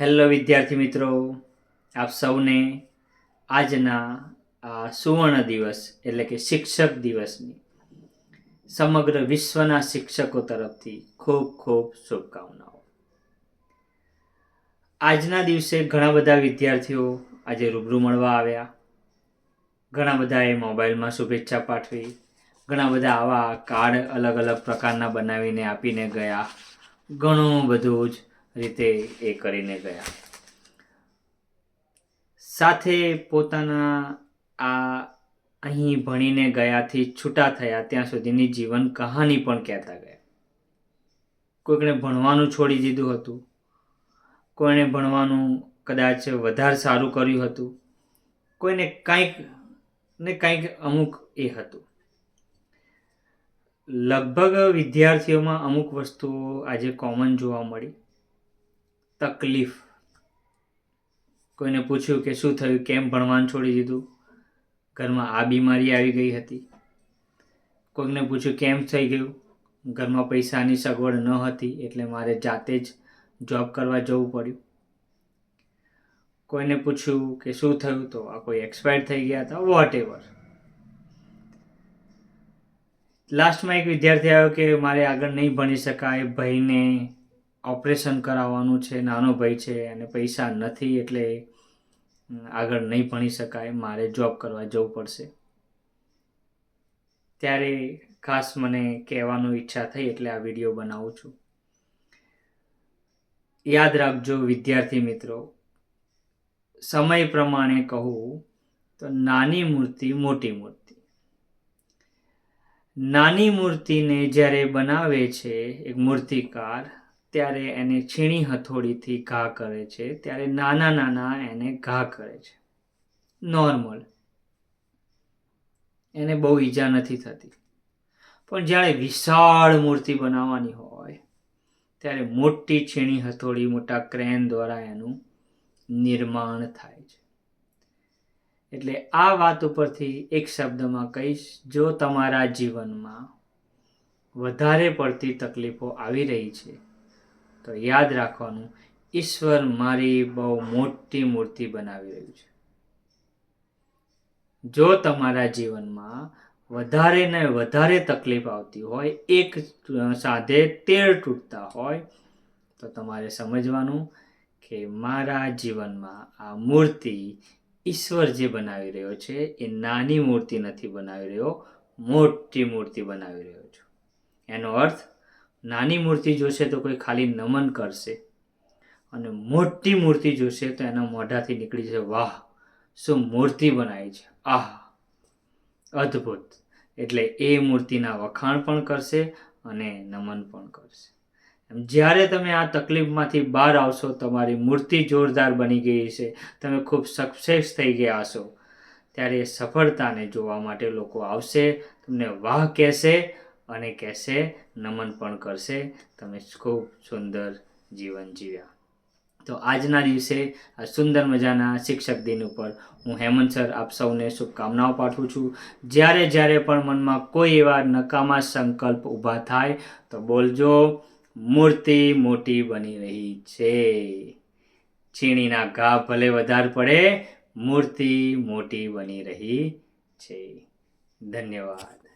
Hello વિદ્યાર્થી મિત્રો, આપ સૌને આજના આ સુવર્ણ દિવસ એટલે કે શિક્ષક દિવસની સમગ્ર વિશ્વના શિક્ષકો તરફથી ખૂબ ખૂબ શુભકામનાઓ. આજના દિવસે ઘણા બધા વિદ્યાર્થીઓ આજે રૂબરૂ મળવા આવ્યા. ઘણા બધાએ મોબાઈલમાં શુભેચ્છા પાઠવી. ઘણા બધા આવા કાર્ડ અલગ અલગ પ્રકારના બનાવીને આપીને ગયા. ઘણું બધું જ રીતે એ કરીને ગયા. સાથે પોતાના આ અહીં ભણીને ગયાથી છૂટા થયા ત્યાં સુધીની જીવન કહાની પણ કહેતા ગયા. કોઈકને ભણવાનું છોડી દીધું હતું. કોઈને ભણવાનું કદાચ વધારે સારું કર્યું હતું. કોઈને કંઈક ને કંઈક અમુક એ હતું. લગભગ વિદ્યાર્થીઓમાં અમુક વસ્તુઓ આજે કોમન જોવા મળી. તકલીફ. કોઈને પૂછ્યું કે શું થયું, કેમ ભણવાનું છોડી દીધું? ઘરમાં આ બીમારી આવી ગઈ હતી. કોઈકને પૂછ્યું કેમ થઈ ગયું? ઘરમાં પૈસાની સગવડ ન હતી એટલે મારે જાતે જ જોબ કરવા જવું પડ્યું. કોઈને પૂછ્યું કે શું થયું તો આ કોઈ એક્સપાયર થઈ ગયા હતા વોટ એવર લાસ્ટમાં એક વિદ્યાર્થી આવ્યો કે મારે આગળ નહીં ભણી શકાય ભાઈને ઓપરેશન કરાવવાનું છે, નાનો ભાઈ છે અને પૈસા નથી એટલે આગળ નહીં ભણી શકાય, મારે જોબ કરવા જવું પડશે. ત્યારે ખાસ મને કહેવાનું ઈચ્છા થઈ એટલે આ વીડિયો બનાવું છું. યાદ રાખજો વિદ્યાર્થી મિત્રો, સમય પ્રમાણે કહું તો નાની મૂર્તિ મોટી મૂર્તિ. નાની મૂર્તિને જ્યારે બનાવે છે એક મૂર્તિકાર ત્યારે એને છીણી હથોડીથી ઘા કરે છે, ત્યારે નાના નાના એને ઘા કરે છે. નોર્મલ એને બહુ ઈજા નથી થતી. પણ જ્યારે વિશાળ મૂર્તિ બનાવવાની હોય, ત્યારે મોટી છીણી હથોડી, મોટા ક્રેન દ્વારા એનું નિર્માણ થાય છે. એટલે આ વાત ઉપરથી એક શબ્દમાં કહીશ, જો તમારા જીવનમાં વધારે પડતી તકલીફો આવી રહી છે તો યાદ રાખવાનું, ઈશ્વર મારી બહુ મોટી મૂર્તિ બનાવી રહ્યું છે. જો તમારા જીવનમાં વધારે ને વધારે તકલીફ આવતી હોય, એક સાથે તેર તૂટતા હોય, તો તમારે સમજવાનું કે મારા જીવનમાં આ મૂર્તિ ઈશ્વર જે બનાવી રહ્યો છે, એ નાની મૂર્તિ નથી બનાવી રહ્યો, મોટી મૂર્તિ બનાવી રહ્યો છું. એનો અર્થ નાની મૂર્તિ જોશે તો કોઈ ખાલી નમન કરશે અને મોટી મૂર્તિ જોશે તો એના મોઢાથી નીકળી જશે, વાહ, શું મૂર્તિ બનાવી છે? આહ, અદ્ભુત. એટલે એ મૂર્તિના વખાણ પણ કરશે અને નમન પણ કરશે. જ્યારે તમે આ તકલીફમાંથી બહાર આવશો, તમારી મૂર્તિ જોરદાર બની ગઈ છે તમે ખૂબ સક્સેસ થઈ ગયા હશો, ત્યારે સફળતાને જોવા માટે લોકો આવશે, તમને વાહ કહેશે અને કહેશે, નમન પણ કરશે. તમે ખૂબ સુંદર જીવન જીવ્યા. તો આજના દિવસે આ સુંદર મજાના શિક્ષક દિન ઉપર હું હેમંત સર આપ સૌને શુભકામનાઓ પાઠવું છું. જ્યારે જ્યારે પણ મનમાં કોઈ એવા નકામા સંકલ્પ ઊભા થાય, તો બોલજો, મૂર્તિ મોટી બની રહી છે. છીણીના ઘા ભલે વધારે પડે, મૂર્તિ મોટી બની રહી છે. ધન્યવાદ.